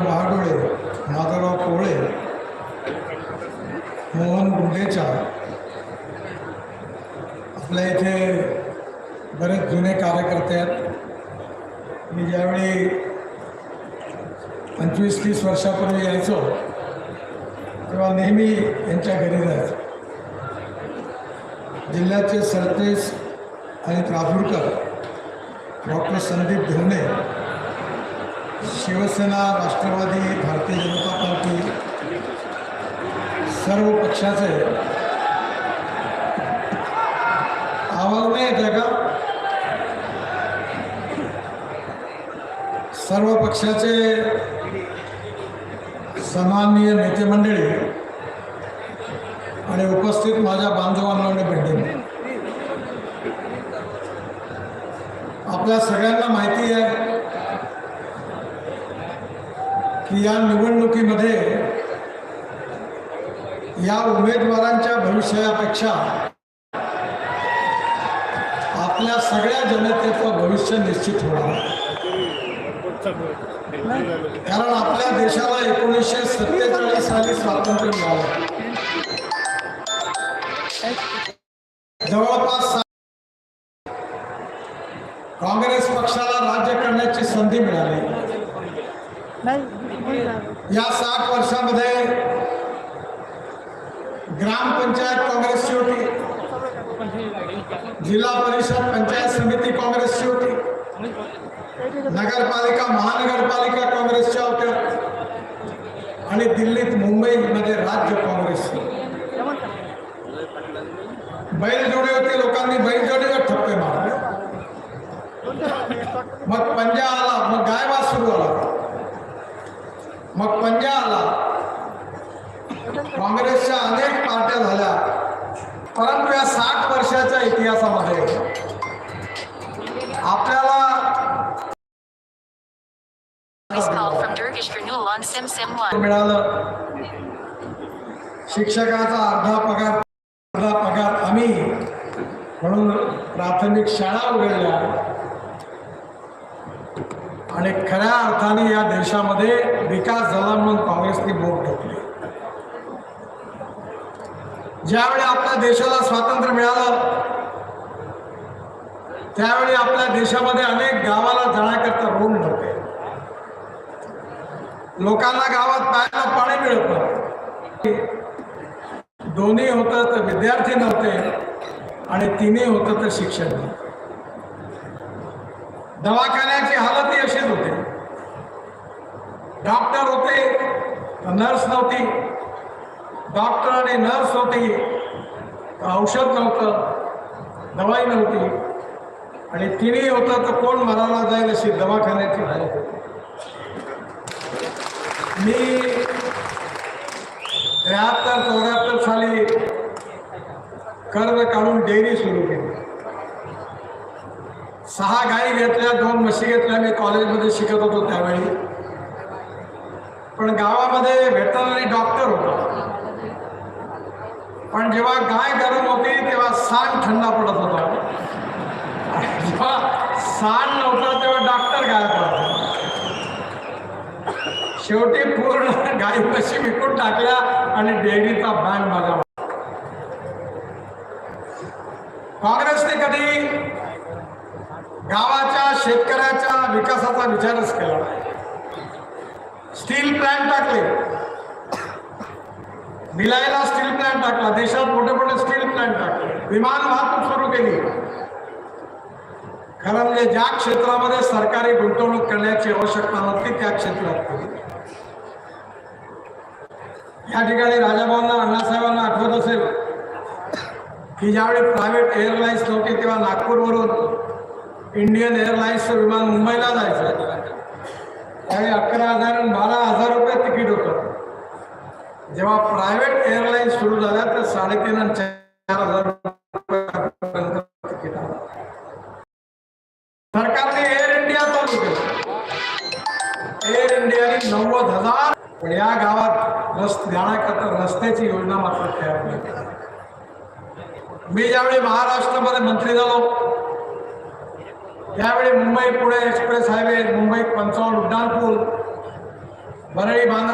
महाडोळे माधवराव कोवळे मोहन गुंडेचा. आपल्या इथे बरेच जुने कार्यकर्ते आहेत. मी ज्यावेळी पंचवीस तीस वर्षापूर्वी यायचो तेव्हा नेहमी यांच्या घरी जायचो. जिल्ह्याचे सरतेस आणि त्रापूरकर डॉक्टर संदीप धिवणे शिवसेना राष्ट्रवादी भारतीय जनता पार्टी सर्व पक्षाचे आवाज नाही येते का? सर्व पक्षाचे सन्माननीय नेते मंडळी आणि उपस्थित माझ्या बांधवांना आणि भेटेन. आपल्या सगळ्यांना माहिती आहे की या निवडणुकीमध्ये या उमेदवारांच्या भविष्यापेक्षा आपल्या सगळ्या जनतेचं भविष्य निश्चित होणार कारण आपल्या देशाला एकोणीसशे सत्तेचाळीस साली स्वातंत्र्य मिळालं. जवळपास काँग्रेस पक्षाला राज्य करण्याची संधी मिळाली. या सात वर्षामध्ये ग्रामपंचायत काँग्रेसची होती. जिल्हा परिषद पंचायत समिती काँग्रेसची होती. नगरपालिका महानगरपालिका काँग्रेसच्या होत्या. आणि दिल्लीत मुंबईमध्ये राज्य काँग्रेसची बैलजोडी होते लोकांनी बैलजोडीवर ठप्पे मारले. मग पंजाब आला मग गायबा सुरू आला मग पंजा आला काँग्रेसच्या अनेक पार्ट्या झाल्या. परंतु या साठ वर्षाच्या इतिहासामध्ये आपल्याला This call from Dervish Granul on Sim Sim 1. मिळालं. शिक्षकाचा अर्धा पगार अर्धा पगार आम्ही म्हणून प्राथमिक शाळा उघडल्या. आणि खऱ्या अर्थाने या देशामध्ये विकास झाला म्हणून काँग्रेसने बोट ठोकली. ज्यावेळी आपल्या देशाला स्वातंत्र्य मिळालं त्यावेळी आपल्या देशामध्ये अनेक गावाला जाण्याकरता रोड नव्हते. लोकांना गावात पायाला पाणी मिळत नव्हतं. दोन्ही होतं तर विद्यार्थी नव्हते आणि तिन्ही होतं तर शिक्षण नव्हतं. दवाखान्याची हालतही अशीच होती. डॉक्टर होते तर नर्स नव्हती. डॉक्टर आणि नर्स होती. तर औषध नव्हतं दवाई नव्हती. आणि तिन्ही होतं तर कोण मराला जाईल अशी दवाखान्याची हालत होती. मी त्र्याहत्तर चौऱ्याहत्तर साली कर्ज काढून डेअरी सुरू केली. सहा गायी घेतल्या दोन म्हशी घेतल्या मी कॉलेजमध्ये शिकत होतो त्यावेळी. पण गावामध्ये व्हेटरनरी डॉक्टर होता. पण जेव्हा गाय गरम होती तेव्हा सांड थंडा पडत होता. जेव्हा सांड नव्हता तेव्हा डॉक्टर गायब होता. शेवटी पूर्ण गाई म्हशी विकून टाकल्या आणि डेअरीचा बँक माझा काँग्रेसने कधी गावाच्या शेतकऱ्याच्या विकासाचा विचारच केला नाही. स्टील प्लॅन्ट टाकले. निलायला स्टील प्लॅन्ट टाकला. देशात मोठे मोठे स्टील प्लॅन्ट टाकले. विमान वाहतूक सुरू केली. खरं म्हणजे ज्या क्षेत्रामध्ये सरकारी गुंतवणूक करण्याची आवश्यकता नव्हती त्या क्षेत्रात केली. या ठिकाणी राजाभाऊंना अण्णासाहेबांना आठवत असेल की ज्यावेळी प्रायव्हेट एअरलाईन्स नव्हती तेव्हा नागपूर इंडियन एअरलाईन्सचं विमान मुंबईला जायचं. त्यावेळी अकरा हजार आणि बारा हजार रुपये तिकीट होतं. जेव्हा प्रायव्हेट एअरलाईन्स सुरू झाल्या तर साडेतीन आणि चार हजार रुपयापर्यंत तिकीट आलं. सरकारने एअर इंडिया चालू केलं. एअर इंडियाने नव्वद हजार पण या गावात रस्ते जाण्याकरता रस्त्याची योजना मात्र तयार केली. मी ज्यावेळी महाराष्ट्रामध्ये मंत्री झालो त्यावेळी मुंबई पुणे एक्सप्रेस हायवे मुंबई पंचावन्न उड्डाणपूल बरळी बांद्रा